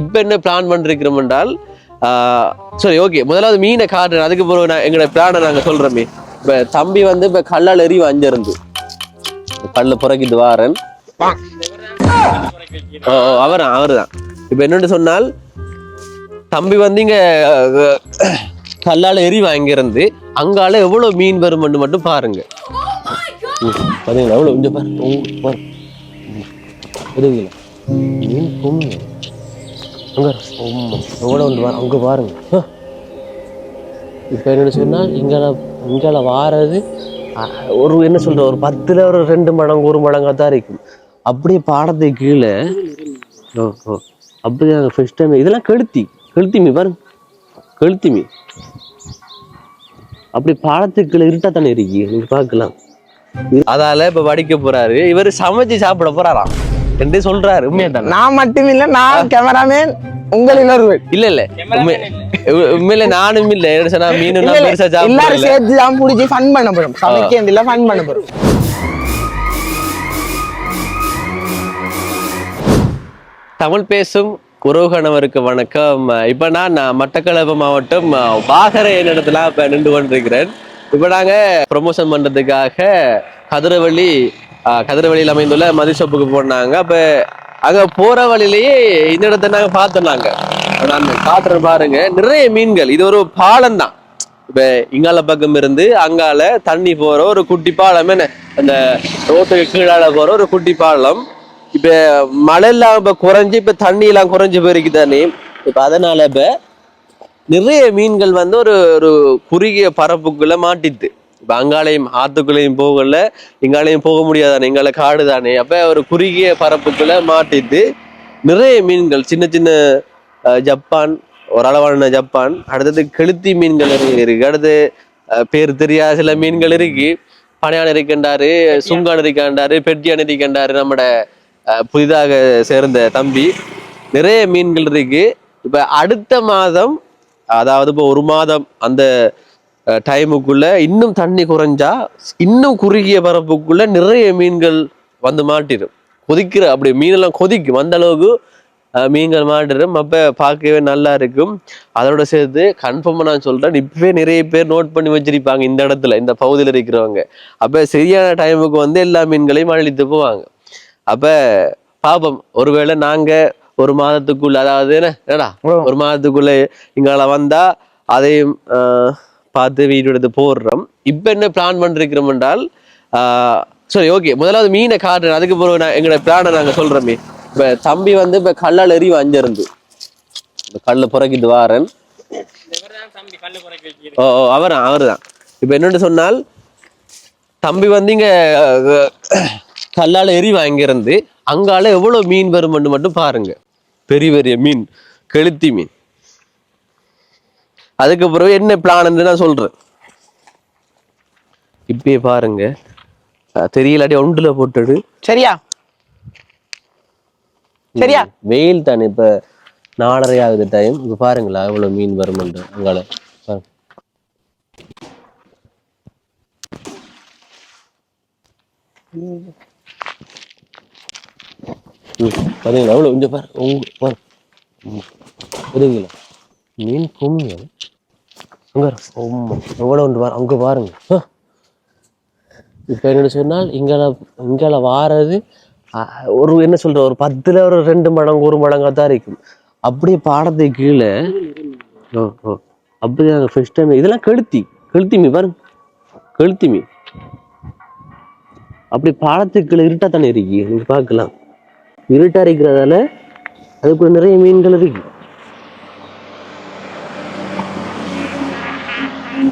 இப்போ என்ன பிளான் பண்ணிருக்கிறோம் என்றால் சரி ஓகே முதலாவது மீனை காட்டுறேன் அதுக்கு பிறகு நான் எங்களோட பிளானை நாங்கள் சொல்கிறோமே இப்போ தம்பி வந்து இப்போ கல்லால் எறிவு அஞ்சிருந்து. கல்ல புறக்கிட்டு வாரன். ஓ தான் அவர் தான் இப்போ என்னென்னு சொன்னால் தம்பி வந்து இங்கே கல்லால் கல்லால எரி வாங்கியிருந்து அங்கால எவ்வளோ மீன் வரும்னு மட்டும் பாருங்க. ம், எவ்வளோ எவ்வளவு பாருங்க மீன் பொம்மை எவ்வளவு உண்டு பாரு அங்க பாருங்க. இப்ப என்ன சொன்னால் இங்கால இங்கால வாரது ஒரு என்ன சொல்ற ஒரு பத்துல ஒரு ரெண்டு மடங்கு ஒரு மடங்கா தான் இருக்கும். அப்படியே பாடத்துக்கு கீழே ஓ ஓ அப்படியே ஃபர்ஸ்ட் டைம் இதெல்லாம் கெளுத்தி கெளுத்தி மீ பாருங்க. கெளுத்தி மீ. அப்படி பாடத்துக்குள்ள இருட்டா தானே இருக்கு நீங்க பார்க்கலாம். அதால இப்ப வடிக்க போறாரு. இவரு சமைச்சு சாப்பிட போறாராம். என்று சொல்றாரு. உண்மையா தானே? நான் மட்டுமில்ல நான் கேமராமேன் உங்களில் ஒருவர் இல்ல இல்ல. உண்மையில நானும் இல்ல. சொன்னா மீன் இல்ல, நான் இல்ல, பெருசா எல்லாரும் சேர்த்து தான் பிடிச்சி ஃபன் பண்ண போறோம். சமைக்க ஃபன் பண்ண போறோம். தமிழ் பேசும் உறவுகணவருக்கு வணக்கம். இப்ப நான் மட்டக்களப்பு மாவட்டம் வாகரை இடத்துல இப்ப நின்று கொண்டிருக்கிறேன். இப்ப நாங்க ப்ரொமோஷன் பண்றதுக்காக கதிரவள்ளி அஹ், அமைந்துள்ள அமைந்துள்ள மதிஷப்புக்கு போனாங்க. அப்போ அங்கே போகிற வழியிலேயே இந்த இடத்த நாங்க பார்த்தோம் நாங்கள் நான் காட்டுறேன் பாருங்க. நிறைய மீன்கள். இது ஒரு பாலம் தான். இப்போ இங்கால பக்கம் இருந்து அங்கால தண்ணி போகிற ஒரு குட்டி பாலம். என்ன? அந்த ரோட்டுக்கு கீழால போகிற ஒரு குட்டி பாலம். இப்போ மழையெல்லாம் இப்போ குறைஞ்சி குறைஞ்சு தண்ணியெல்லாம் குறைஞ்சி போயிருக்கு தானே இப்போ அதனால இப்போ நிறைய மீன்கள் வந்து ஒரு ஒரு குறுகிய பரப்புக்குள்ள மாட்டித்து இப்ப அங்காலையும் ஆத்துக்குள்ளேயும் போகல இங்காலையும் போக முடியாதானே? எங்கால காடு தானே அப்ப ஒரு குறுகிய பரப்புக்குள்ள மாட்டித்து நிறைய மீன்கள் சின்ன சின்ன ஜப்பான் ஒரு அளவான ஜப்பான் அடுத்தது கெளுத்தி மீன்கள் இருக்கு அடுத்து பேர் தெரியாத சில மீன்கள் இருக்கு. பனையான் இருக்கின்றாரு சுங்கான் இருக்கின்றாரு பெட்டியான் இருக்கின்றாரு நம்மட புதிதாக சேர்ந்த தம்பி. நிறைய மீன்கள் இருக்கு. இப்ப அடுத்த மாதம் அதாவது இப்போ ஒரு மாதம் அந்த டைமுக்குள்ள இன்னும் தண்ணி குறைஞ்சா இன்னும் குறுகிய பரப்புக்குள்ள நிறைய மீன்கள் வந்து மாட்டிடும். கொதிக்கிற அப்படி மீனெல்லாம் கொதிக்கும் அந்த அளவுக்கு மீன்கள் மாட்டிடும். அப்ப பார்க்கவே நல்லா இருக்கும். அதோட சேர்த்து கன்ஃபார்மா நான் சொல்றேன். இப்பவே நிறைய பேர் நோட் பண்ணி வச்சிருப்பாங்க இந்த இடத்துல இந்த பகுதியில் இருக்கிறவங்க. அப்ப சரியான டைமுக்கு வந்து எல்லா மீன்களையும் அழித்து போவாங்க. அப்ப பாப்போம். ஒருவேளை நாங்க ஒரு மாதத்துக்குள்ள அதாவது என்ன? என்னடா? ஒரு மாதத்துக்குள்ள இங்கால வந்தா அதையும் ஆஹ், பார்த்து வீடியோ எடுத்து போடுறோம். இப்போ என்ன பிளான் பண்ணிருக்கிறோம் என்றால் சரி ஓகே முதலாவது மீனை காட்டுறேன். அதுக்கு பிறகு நான் எங்களோட பிளானை நாங்கள் சொல்கிறோமே இப்போ தம்பி வந்து இப்போ கல்லால் எறிவு அஞ்சிருந்து. இந்த கல்ல புறக்கிட்டு வாரன். ஓ ஓ அவர் அவர் தான் இப்போ என்னென்னு சொன்னால் தம்பி வந்து இங்கே கல்லால் கல்லால எரி வாங்கியிருந்து அங்கால எவ்வளோ மீன் வரும்னு மட்டும் பாருங்க. பெரிய பெரிய மீன். கெளுத்தி மீன். அதுக்கு பிறகு என்ன பிளான் நான் சொல்றேன். இப்பயே பாருங்க. தெரியலாட்டி ஒன்றுல போட்டுடு சரியா? சரியா? வெயில் தானே இப்ப நாலரை ஆகுது டைம் இப்ப பாருங்களா எவ்வளவு மீன் வரும்னு அங்கால பாருங்க. ம், பாத்தீங்களா எவ்வளவு இங்க பாரு உங்க பாரு. ம், பாத்தீங்களா மீன் பொம்மையா அங்கே எவ்வளோ எவ்வளவு உண்டு பாரு அங்க பாருங்க. இப்போ என்ன சொன்னால் இங்கால இங்கால வாரது ஒரு என்ன சொல்கிற ஒரு பத்துல ஒரு ரெண்டு மடங்கு ஒரு மடங்காக தான் இருக்கும். அப்படியே பாடத்துக்கு கீழே ஓ ஓ. அப்படியே ஃபர்ஸ்ட் டைம் இதெல்லாம் கெளுத்தி கெளுத்தி மீ பாருங்க. கெளுத்தி மீ. அப்படி பாடத்துக்கு கீழே இருட்டா தானே இருக்கு நீங்க பார்க்கலாம். இருட்டா இருக்கிறதால அதுக்குள்ள நிறைய மீன்கள் இருக்கு.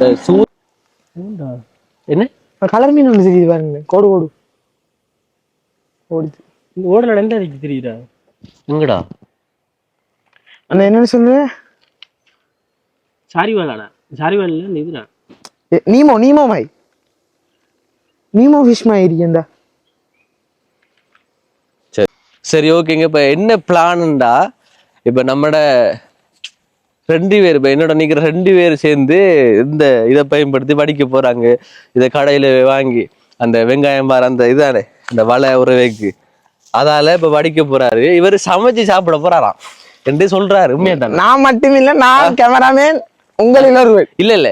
இந்த சூ- என்ன? கலர் மீன் ஒன்று தெரியுது பாருங்க. கோடு கோடு. ஓடுது. ஓடல எந்த இருக்கு தெரியுதா? எங்கடா? அந்த என்னன்னு சொல்லு? சாரிவாலாடா சாரிவால் இல்ல இதுடா Nemo Nemo my Nemo fish my இருக்கேன்டா சரி ஓகேங்க இப்ப என்ன பிளான்டா இப்ப நம்மட ரெண்டு பேர் இப்ப என்னோட நிக்கிற ரெண்டு பேர் சேர்ந்து இந்த இதை பயன்படுத்தி வடிக்க போறாங்க. இதை கடையில வாங்கி அந்த வெங்காயம் பார் அந்த இதானே இந்த வலை உறவைக்கு. அதால இப்ப வடிக்க போறாரு. இவர் சமைச்சு சாப்பிட போறாராம். என்று சொல்றாரு. உண்மையாட்டான் நான் மட்டுமில்ல நான் கேமராமேன் உங்களில் ஒருவர் இல்ல இல்ல.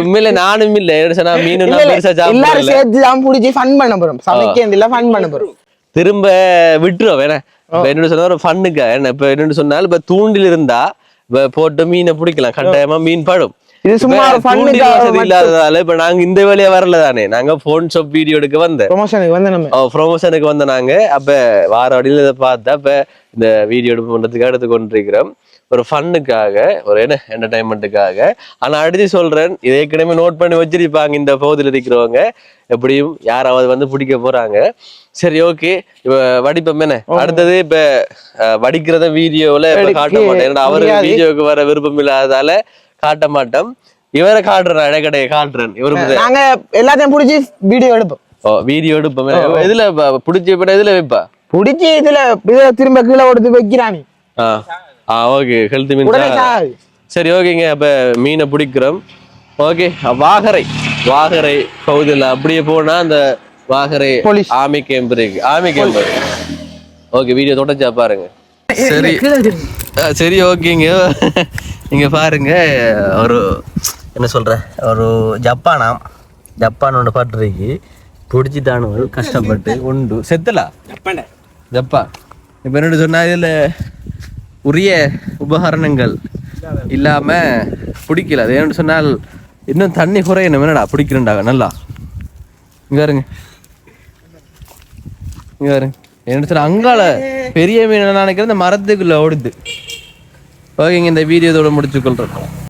உண்மையில நானும் இல்ல. என்ன சொன்னா மீன் இல்ல, நான் இல்ல, பெருசா எல்லாரும் சேர்த்து தான் பிடிச்சி ஃபன் பண்ண போறோம். சமைக்க ஃபன் பண்ண போறோம். திரும்ப விட்டுரும் வேணா இப்ப என்னன்னு சொன்னா ஒரு ஃபண்ணுக்கா என்ன இப்ப என்னன்னு சொன்னால் இப்ப தூண்டில் இருந்தா போட்டு மீனை பிடிக்கலாம். கட்டாயமா மீன் படும். இது சும்மா ஃபன்னுக்காக வசதி இல்லாததால இப்ப நாங்க இந்த வேலையா வரல தானே. நாங்க போன் ஷாப் வீடியோ எடுக்க வந்தேன். ப்ரொமோஷனுக்கு வந்து நாங்க. அப்ப வார வழியில இதை பார்த்தா அப்ப இந்த வீடியோ எடுப்பு பண்றதுக்கு எடுத்து கொண்டிருக்கிறோம். ஒரு ஃபன்னுக்காக ஒரு என்ன என்டர்டைன்மெண்ட்டுக்காக ஆனா அடுத்து சொல்றேன் இதை ஏற்கனவே நோட் பண்ணி வச்சிருப்பாங்க இந்த பகுதியில் இருக்கிறவங்க. எப்படியும் யாராவது வந்து பிடிக்க போறாங்க. சரி ஓகே இப்ப வடிப்பம் என்ன? அடுத்தது இப்ப வடிக்கிறத வீடியோல இப்ப காட்ட மாட்டேன். ஏன்னா அவருக்கு முடியாது. வீடியோக்கு வர விருப்பம் இல்லாததால காட்ட மாட்டோம். இவரை காட்டுறேன் இடைக்கடையை காட்டுறேன். இவருக்கு நாங்க எல்லாத்தையும் பிடிச்சி வீடியோ எடுப்போம். ஓ வீடியோ எடுப்போம். இதுல பிடிச்ச படம் இதுல வைப்பா? பிடிச்சி இதுல இதை திரும்ப கீழே கொடுத்து வைக்கிறானி. ஆ ஓகே ஹெல்த் மீன். சரி ஓகேங்க அப்ப மீனை பிடிக்கிறோம். ஓகே வாகரை. வாகரை பகுதியில் அப்படியே போனா அந்த வாகரை போலீஸ். ஆமி கேம்ப் இருக்கு. ஆமி கேம்ப். ஓகே வீடியோ தொடச்சா பாருங்க. சரி. சரி ஓகேங்க இங்க. பாருங்க. ஒரு என்ன சொல்ற? ஒரு ஜப்பானாம் ஜப்பான்? ஒன்று பாட்டு இருக்கு பிடிச்சிட்டானு கஷ்டப்பட்டு. உண்டு. செத்தலா? ஜப்பான். இப்போ என்ன சொன்னா இதுல உரிய உபகரணங்கள் இல்லாம பிடிக்கல. அது ஏன்னு சொன்னால் இன்னும் தண்ணி குறையணும். என்னடா பிடிக்கிறேன்டாங்க? நல்லா. இங்க பாருங்க. இங்க பாருங்க. என்ன சொன்னா அங்கால பெரிய மீன் நினைக்கிறேன் இந்த மரத்துக்குள்ள ஓடுது. ஓகேங்க இந்த வீடியோ இதோட முடிச்சுக்கொள்றோம்